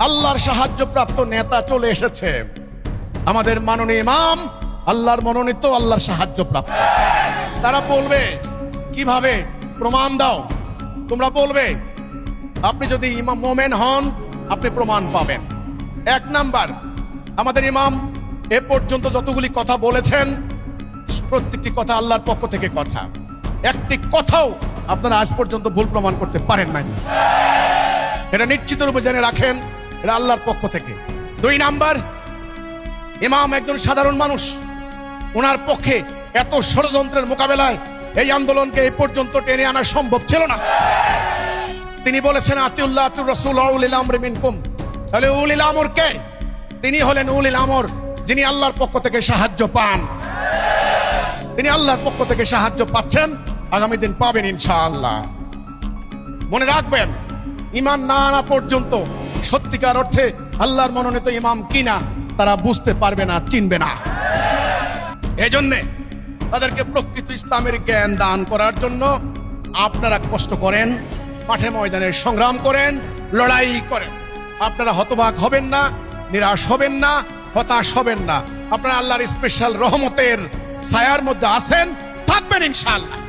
আল্লাহর সাহায্যপ্রাপ্ত নেতা চলে এসেছে। আমাদের মাননীয় ইমাম, আল্লাহর মনোনীত, আল্লাহর সাহায্যপ্রাপ্ত। তারা বলবে, কীভাবে? প্রমাণ দাও। তোমরা বলবে, আপনি যদি ইমাম, মোমেন হন, আপনি প্রমাণ পাবেন। এক নাম্বার, আমাদের ইমাম এ পর্যন্ত যতগুলি কথা বলেছেন, প্রত্যেকটি কথা আল্লাহর পক্ষ থেকে কথা। একটি কথাও আপনারা আজ পর্যন্ত ভুল প্রমাণ করতে পারেন নাই। এটা নিশ্চিত রূপে জেনে রাখেন এটা আল্লাহর পক্ষ থেকে। দুই নাম্বার, ইমাম একজন সাধারণ মানুষ। ওনার পক্ষে এত ষড়যন্ত্রের মোকাবেলায় এই আন্দোলনকে এই পর্যন্ত টেনে আনা সম্ভব ছিল না। তিনি বলেছেন, আতিউল্লাহ আতুর রসুল মিনকুম। তাহলে উলিল আমর কে? তিনি হলেন উলিল আমর, যিনি আল্লাহর পক্ষ থেকে সাহায্য পান। তিনি আল্লাহর পক্ষ থেকে সাহায্য পাচ্ছেন। আগামী দিন পাবেন ইনশাআল্লাহ। মনে রাখবেন ইমান না আনা পর্যন্ত সত্যিকার অর্থে আল্লাহর মনোনীত ইমাম কিনা তারা বুঝতে পারবে না চিনবে না। এজন্যে তাদেরকে প্রকৃত ইসলামের জ্ঞান দান করার জন্য আপনারা কষ্ট করেন মাঠে ময়দানে সংগ্রাম করেন লড়াই করেন। আপনারা হতবাক হবেন না নিরাশ হবেন না হতাশ হবেন না। আপনারা আল্লাহর স্পেশাল রহমতের ছায়ার মধ্যে আছেন থাকবেন ইনশাআল্লাহ।